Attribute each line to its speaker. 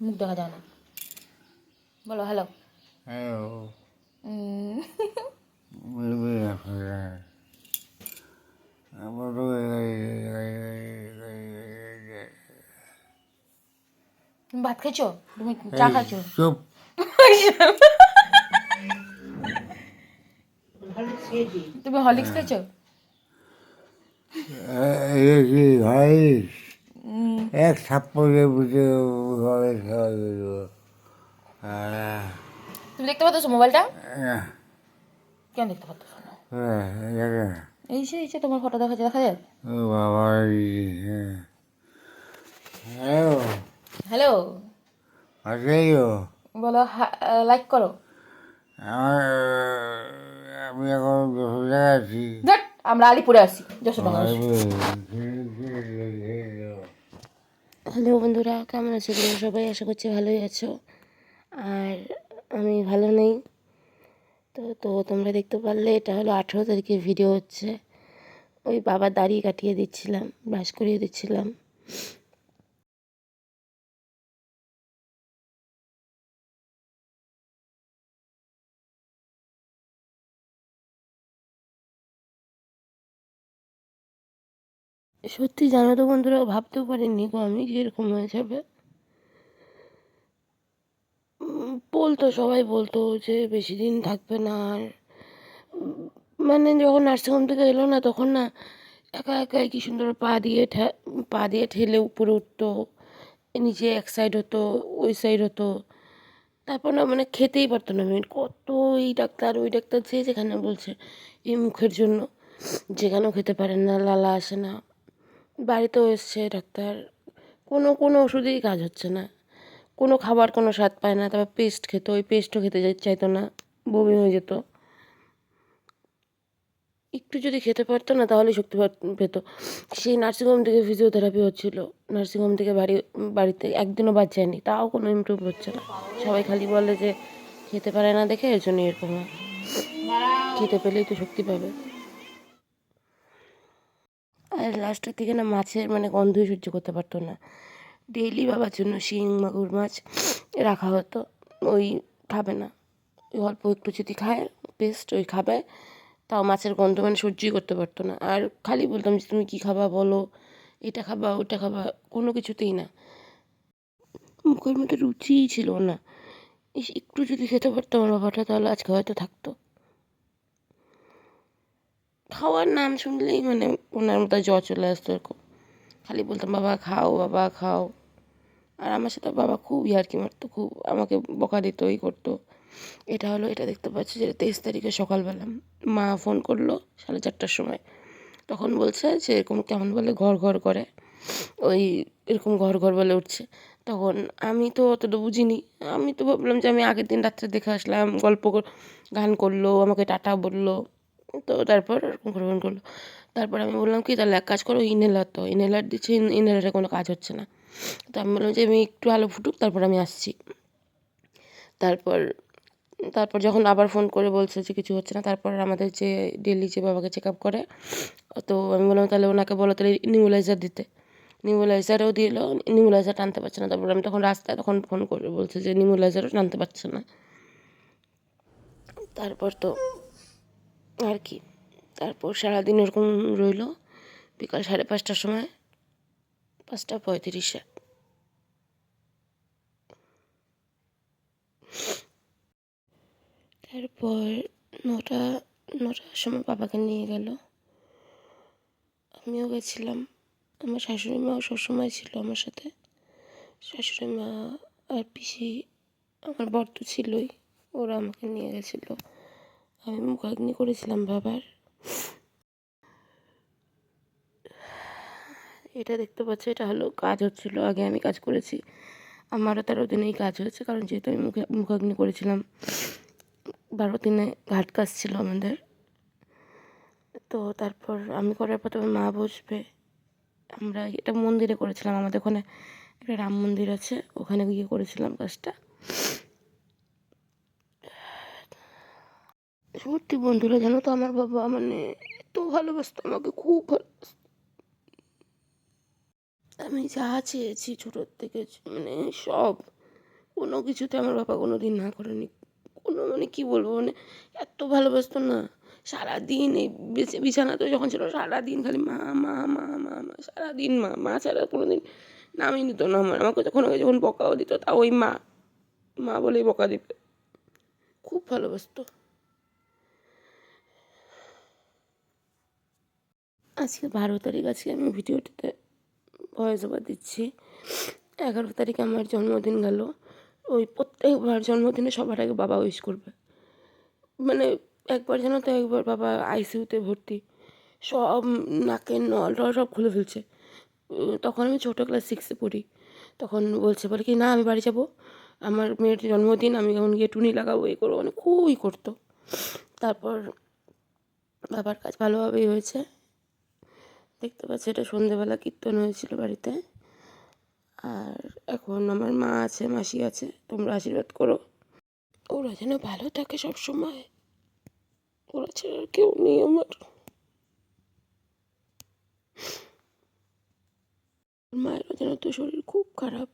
Speaker 1: মুখ দেখা যায় না। বলো হ্যালো তুমি ভাত খাইছো তুমি চা খাইছো
Speaker 2: চুপ।
Speaker 1: তুমি খাইছো
Speaker 2: কি ভাই? এক থাপ্পড়ে বুঝে ঘরে খাওয়া গেল
Speaker 1: তুমি দেখতে পাচ্ছ মোবাইলটা? কেন দেখতে পাচ্ছ? না এই সে এই সে তোমার ফটো দেখা দেখা যায়?
Speaker 2: বাবা হ্যালো।
Speaker 1: হ্যালো।
Speaker 2: আছেও
Speaker 1: বলো লাইক করো।
Speaker 2: আমার আমি এখন দশটা আছি।
Speaker 1: আমরা আলিপুরে আছি যশোর হ্যালো বন্ধুরা, কেমন আছো তোমরা সবাই? আশা করছি ভালোই আছো। আর আমি ভালো নেই। তো তো তোমরা দেখতে পারলে এটা হলো আঠেরো তারিখের ভিডিও হচ্ছে। ওই বাবা দাড়ি কাটিয়ে দিচ্ছিলাম, ব্রাশ করিয়ে দিচ্ছিলাম। সত্যি জানো তো বন্ধুরা, ভাবতেও পারিনি গো আমি যে এরকম হয়ে যাবে। বলতো, সবাই বলতো যে বেশি দিন থাকবে না আর। মানে যখন নার্সিংহোম থেকে এলো না, তখন না একা একাই কি সুন্দর পা দিয়ে পা দিয়ে ঠেলে উপরে উঠতো, নিচে এক সাইড হতো, ওই সাইড হতো। তারপর না মানে খেতেই পারতো না মেয়ে কত এই ডাক্তার, ওই ডাক্তার যে যেখানে বলছে এই মুখের জন্য, যেখানেও খেতে পারেন না, লালা আসে না। বাড়িতেও এসছে ডাক্তার। কোনো কোনো ওষুধেই কাজ হচ্ছে না। কোনো খাবার কোনো স্বাদ পায় না, তারপর পেস্ট খেত, ওই পেস্টও খেতে চাইতো না, বমি হয়ে যেত। একটু যদি খেতে পারতো না, তাহলেই শক্তি পাত- সেই নার্সিংহোম থেকে ফিজিওথেরাপি হচ্ছিল। নার্সিংহোম থেকে বাড়ি, বাড়িতে একদিনও বাদ যায়নি তাও কোনো ইমপ্রুভ হচ্ছে না। সবাই খালি বলে যে, খেতে পারে না দেখে, এর জন্য এরকম খেতে পেলেই তো শক্তি পাবে। লাস্টের দিকে না মাছের মানে গন্ধই সহ্য করতে পারতো না। ডেইলি বাবার জন্য শিং, মাগুর মাছ রাখা হতো, ওই খাবে না। ওই অল্প একটু যদি খায় বেস্ট ওই খাবে। তাও মাছের গন্ধ মানে সহ্যই করতে পারতো না। আর খালি বলতাম যে, তুমি কী খাবা বলো? এটা খাবা ওটা খাবা। কোনো কিছুতেই না। মুখের মধ্যে রুচিই ছিল না। একটু যদি খেতে পারতো আমার বাবাটা, তাহলে আজকে হয়তো থাকতো। খাওয়ার নাম শুনলেই মানে ওনার মতো জ্বর চলে আসতো এরকম। খালি বলতাম, বাবা, খাও বাবা, খাও। আর আমার সাথে বাবা খুব ইয়ার্কি মারতো, খুব আমাকে বকা দিত এই করতো। এটা হলো, এটা দেখতে পাচ্ছি যে তেইশ তারিখে সকালবেলা। মা ফোন করল সাড়ে চারটার সময়। তখন বলছে যে এরকম কেমন বলে, ঘর ঘর করে। ওই এরকম ঘর ঘর বলে উঠছে। তখন আমি তো অতটা বুঝিনি। আমি তো ভাবলাম যে আমি আগের দিন রাত্রে দেখে আসলাম, গল্প গান করল, আমাকে টাটা বলল। তো তারপর এরকম করে ফোন করল। তারপর আমি বললাম কি, তাহলে এক কাজ করো ইনহেলার তো ইনহেলার দিচ্ছি ইনহেলারে কোনো কাজ হচ্ছে না। তো আমি বললাম যে, আমি একটু আলো ফুটুক, তারপর আমি আসছি। তারপর তারপর যখন আবার ফোন করে বলছে যে, কিছু হচ্ছে না, তারপর আমাদের যে ডেলি যে বাবাকে চেক আপ করে, তো আমি বললাম, তাহলে ওনাকে বলো, তাহলে নিউলাইজার দিতে। নিউলাইজারও দিল নিউলাইজার টানতে পারছে না। তারপর আমি তখন রাস্তায় তখন ফোন করে বলছে যে নিউলাইজারও টানতে পারছে না। তারপর তো আর কি। তারপর সারাদিন ওরকম রইল বিকাল সাড়ে পাঁচটার সময়। পাঁচটা পঁয়ত্রিশে। তারপর নটা, নটার সময় বাবাকে নিয়ে গেল। আমিও গেছিলাম। আমার শাশুড়ি মাও সবসময় ছিল আমার সাথে। শাশুড়ি মা আর পিসি আমার বর তো ছিলই, ওরা আমাকে নিয়ে গেছিল। আমি মুখাগ্নি করেছিলাম বাবার। এটা দেখতে পাচ্ছি, এটা হলো কাজ হচ্ছিল, আগে আমি কাজ করেছি। আমারও তেরো দিনেই কাজ হয়েছে, কারণ যেহেতু আমি মুখে মুখাগ্নি করেছিলাম, বারো দিনে ঘাট কাজ ছিল আমাদের। তো তারপর আমি করার পর তবে মা বসবে। আমরা এটা মন্দিরে করেছিলাম, আমাদের ওখানে একটা রাম মন্দির আছে, ওখানে গিয়ে করেছিলাম কাজটা। সত্যি বন্ধুরা, জানো তো আমার বাবা মানে এত ভালোবাসতো, আমাকে খুব ভালোবাসতো। আমি যা চেয়েছি ছোটোর থেকে মানে সব, কোনো কিছুতে আমার বাবা কোনো দিন না করেনি। কোনো মানে কী বলব মানে এত ভালোবাসতো না। সারাদিন এই বিছ- বিছানাতে যখন ছিল, সারাদিন খালি মা মা মা মা মা, সারাদিন মা মা ছাড়া কোনো দিন নামই নিত না আমার। আমাকে যখন যখন বকাও দিত, তা ওই মা মা বলেই বকা দিত। খুব ভালোবাসতো। আজকে বারো তারিখ, আজকে আমি ভিডিওটিতে ভয়েস ওভার দিচ্ছি। এগারো তারিখে আমার জন্মদিন গেল। ওই প্রত্যেকবার জন্মদিনে সবার আগে বাবা উইশ করবে। মানে একবার যেন তো, একবার বাবা আইসিইউতে ভর্তি। সব নাকের নল টল সব খুলে ফেলছে। তখন আমি ছোটো ক্লাস সিক্সে পড়ি। তখন বলছে, বলে কি, না, আমি বাড়ি যাব। আমার মেয়ের জন্মদিন, আমি এখন গিয়ে টুনি লাগাবো এই করব। মানে খুবই করতো। তারপর বাবার কাজ ভালোভাবেই হয়েছে। দেখতে পাচ্ছি, এটা সন্ধেবেলা কীর্তন হয়েছিল বাড়িতে। আর এখন আমার মা আছে, মাসি আছে, তোমরা আশীর্বাদ করো। ওরা যেন ভালো থাকে সব সময় ওরা ছাড়া আর কেউ নেই আমার। মায়েরও যেন তো শরীর খুব খারাপ।